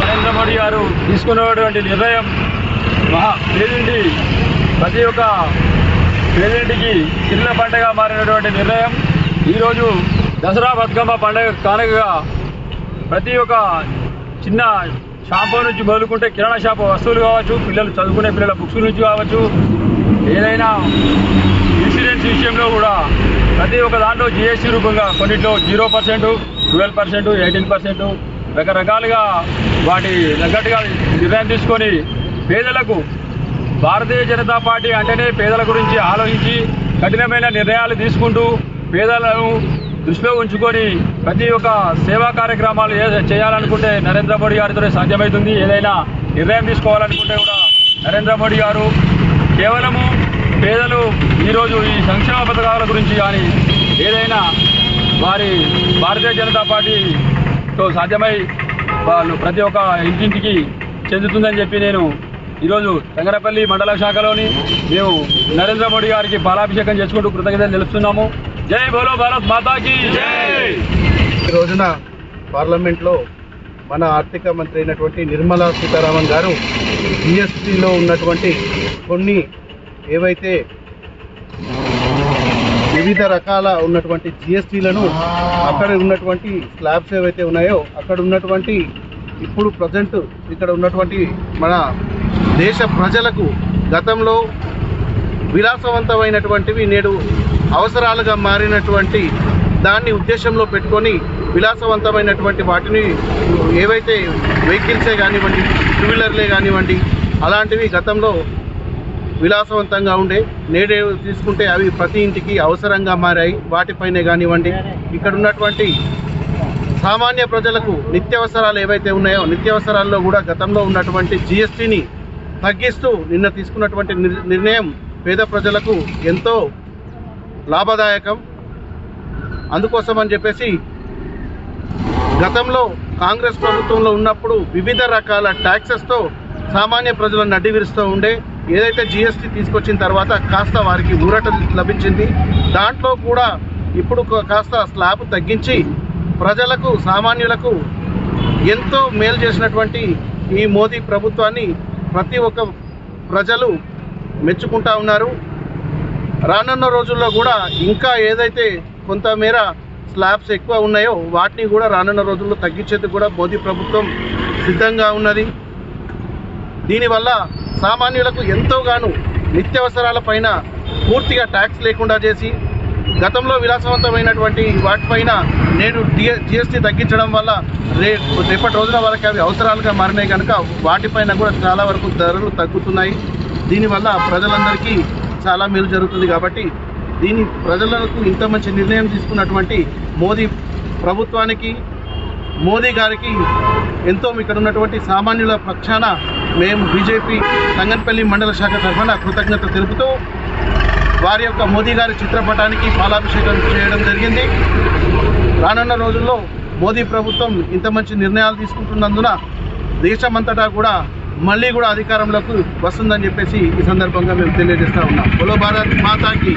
నరేంద్ర మోడీ గారు తీసుకున్నటువంటి నిర్ణయం మహా పేదింటి ప్రతి ఒక్క పేదింటికి చిన్న పండగ మారినటువంటి నిర్ణయం. ఈరోజు దసరా బతుకమ్మ పండగ కానుకగా ప్రతి ఒక్క చిన్న షాంపూ నుంచి మొదలుకుంటే కిరాణా షాపు వస్తువులు కావచ్చు పిల్లలు చదువుకునే పిల్లల బుక్స్ నుంచి కావచ్చు ఏదైనా ఇన్సూరెన్స్ విషయంలో కూడా ప్రతి ఒక్క దాంట్లో జిఎస్టీ రూపంగా కొన్నిట్లో zero percent twelve percent eighteen percent రకరకాలుగా వాటి తగ్గట్టుగా నిర్ణయం తీసుకొని పేదలకు భారతీయ జనతా పార్టీ అంటేనే పేదల గురించి ఆలోచించి కఠినమైన నిర్ణయాలు తీసుకుంటూ పేదలను దృష్టిలో ఉంచుకొని ప్రతి ఒక్క సేవా కార్యక్రమాలు చేయాలనుకుంటే నరేంద్ర మోడీ గారితో సాధ్యమవుతుంది. ఏదైనా నిర్ణయం తీసుకోవాలనుకుంటే కూడా నరేంద్ర మోడీ గారు కేవలము పేదలు ఈరోజు ఈ సంక్షేమ పథకాల గురించి కానీ ఏదైనా వారి భారతీయ జనతా పార్టీతో సాధ్యమై వాళ్ళు ప్రతి ఒక్క ఇంటింటికి చెందుతుందని చెప్పి నేను ఈరోజు తంగరపల్లి మండల శాఖలోని మేము నరేంద్ర మోడీ గారికి పాలాభిషేకం చేసుకుంటూ కృతజ్ఞతలు తెలుపుతున్నాము. జై బోలో భారత్ మాతాకి! జై! ఈ రోజున పార్లమెంట్లో మన ఆర్థిక మంత్రి అయినటువంటి నిర్మలా సీతారామన్ గారు జిఎస్టీలో ఉన్నటువంటి కొన్ని ఏవైతే వివిధ రకాల ఉన్నటువంటి జిఎస్టీలను అక్కడ ఉన్నటువంటి స్లాబ్స్ ఏవైతే ఉన్నాయో అక్కడ ఉన్నటువంటి ఇప్పుడు ప్రజెంట్ ఇక్కడ ఉన్నటువంటి మన దేశ ప్రజలకు గతంలో విలాసవంతమైనటువంటివి నేడు అవసరాలుగా మారినటువంటి దాన్ని ఉద్దేశంలో పెట్టుకొని విలాసవంతమైనటువంటి వాటిని ఏవైతే వెహికల్సే కానివ్వండి టూ వీలర్లే కానివ్వండి అలాంటివి గతంలో విలాసవంతంగా ఉండే నేడే తీసుకుంటే అవి ప్రతి ఇంటికి అవసరంగా మారాయి. వాటిపైనే కానివ్వండి. ఇక్కడ ఉన్నటువంటి సామాన్య ప్రజలకు నిత్యావసరాలు ఏవైతే ఉన్నాయో నిత్యావసరాల్లో కూడా గతంలో ఉన్నటువంటి జిఎస్టీని తగ్గిస్తూ నిన్న తీసుకున్నటువంటి నిర్ణయం పేద ప్రజలకు ఎంతో లాభదాయకం. అందుకోసం అని చెప్పేసి గతంలో కాంగ్రెస్ ప్రభుత్వంలో ఉన్నప్పుడు వివిధ రకాల ట్యాక్సెస్తో సామాన్య ప్రజలను అడ్డివిరుస్తూ ఉండే ఏదైతే జిఎస్టీ తీసుకొచ్చిన తర్వాత కాస్త వారికి ఊరట లభించింది. దాంట్లో కూడా ఇప్పుడు కాస్త స్లాబ్ తగ్గించి ప్రజలకు సామాన్యులకు ఎంతో మేలు చేసినటువంటి ఈ మోదీ ప్రభుత్వాన్ని ప్రతి ఒక్క ప్రజలు మెచ్చుకుంటా ఉన్నారు. రానున్న రోజుల్లో కూడా ఇంకా ఏదైతే కొంతమేర స్లాబ్స్ ఎక్కువ ఉన్నాయో వాటిని కూడా రానున్న రోజుల్లో తగ్గించేందుకు కూడా మోదీ ప్రభుత్వం సిద్ధంగా ఉన్నది. దీనివల్ల సామాన్యులకు ఎంతోగాను నిత్యావసరాల పైన పూర్తిగా ట్యాక్స్ లేకుండా చేసి గతంలో విలాసవంతమైనటువంటి వాటిపైన నేడు జిఎస్టీ తగ్గించడం వల్ల రే రేపటి రోజుల వరకు అవి అవసరాలుగా మారినాయి కనుక వాటిపైన కూడా చాలా వరకు ధరలు తగ్గుతున్నాయి. దీనివల్ల ప్రజలందరికీ చాలా మేలు జరుగుతుంది కాబట్టి దీని ప్రజలకు ఇంత మంచి నిర్ణయం తీసుకున్నటువంటి మోదీ ప్రభుత్వానికి మోదీ గారికి ఎంతో ఇక్కడ ఉన్నటువంటి సామాన్యుల పక్షాన మేము బీజేపీ తంగన్పల్లి మండల శాఖ తరఫున కృతజ్ఞత తెలుపుతూ వారి యొక్క మోదీ గారి చిత్రపటానికి పాలాభిషేకం చేయడం జరిగింది. రానున్న రోజుల్లో మోదీ ప్రభుత్వం ఇంత మంచి నిర్ణయాలు తీసుకుంటున్నందున దేశమంతటా కూడా మళ్ళీ కూడా అధికారంలోకి వస్తుందని చెప్పేసి ఈ సందర్భంగా మేము తెలియజేస్తా ఉన్నాం. బోలో భారత్ మాతాకి.